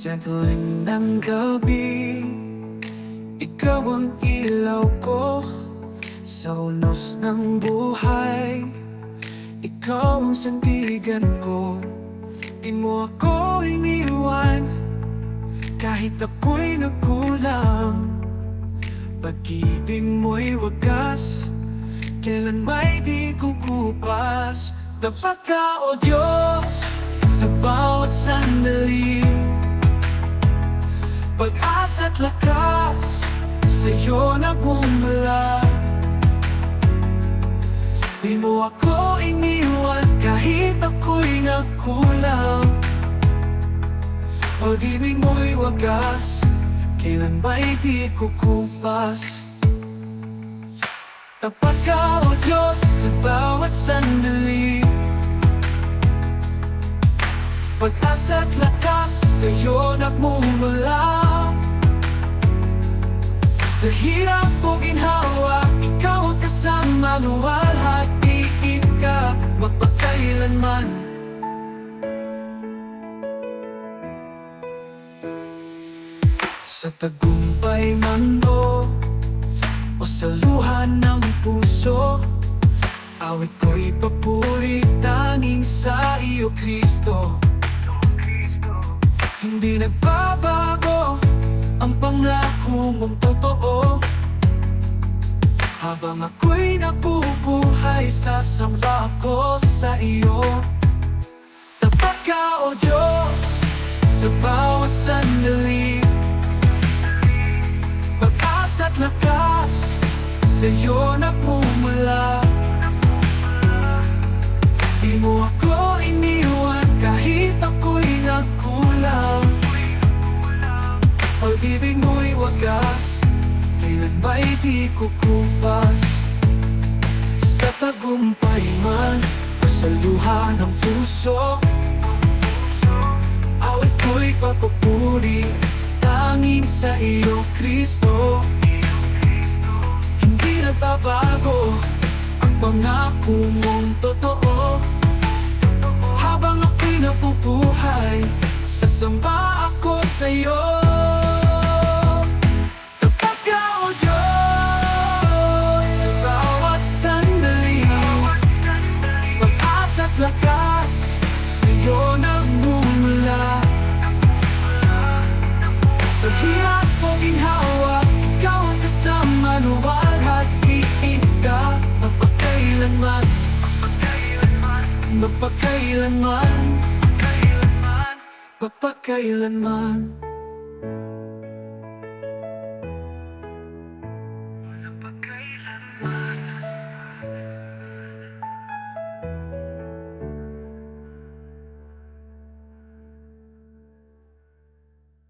Gentling ng gabi Ikaw ang ilaw ko. Sa unos ng buhay Ikaw ang sandigan ko. Di mo ako iniwan Kahit ako'y nagkulang Pag-ibig mo'y wagas Kailan may di kukupas? Dapat ka o Diyos Sa bawat sandali Pag-asa't lakas Sa'yo nagmumula. Di mo ako iniwan Kahit ako'y nagkulang. Pag-ibig mo'y wagas Kailan ba'y di kukupas? Tapat ka o Diyos sa bawat sandali. Pag-asa't lakas sa'yo nagmumula Sa hirap o ginhawa, ikaw ang kasama Luwalhatiin ka magpakailanman. Sa tagumpay man o o sa luha ng puso Awit ko'y papuri tanging sa iyo, Kristo. Hindi nagbabago ang pangako mong totoo Habang ako'y nabubuhay, sasamba ako sa iyo. Tapat ka, O Diyos, sa bawat sandali. Pag-asa't lakas Sa'yo nagmumula Pag-ibig mo'y wagas Kailan ba'y di kukupas? Sa tagumpay man O sa ng puso Awit ko'y papupuri Tanging sa iyo, Kristo. Hindi nagbabago Ang pangako mong totoo. Habang ako'y nabubuhay Sasamba ako Magpakailanman Magpakailanman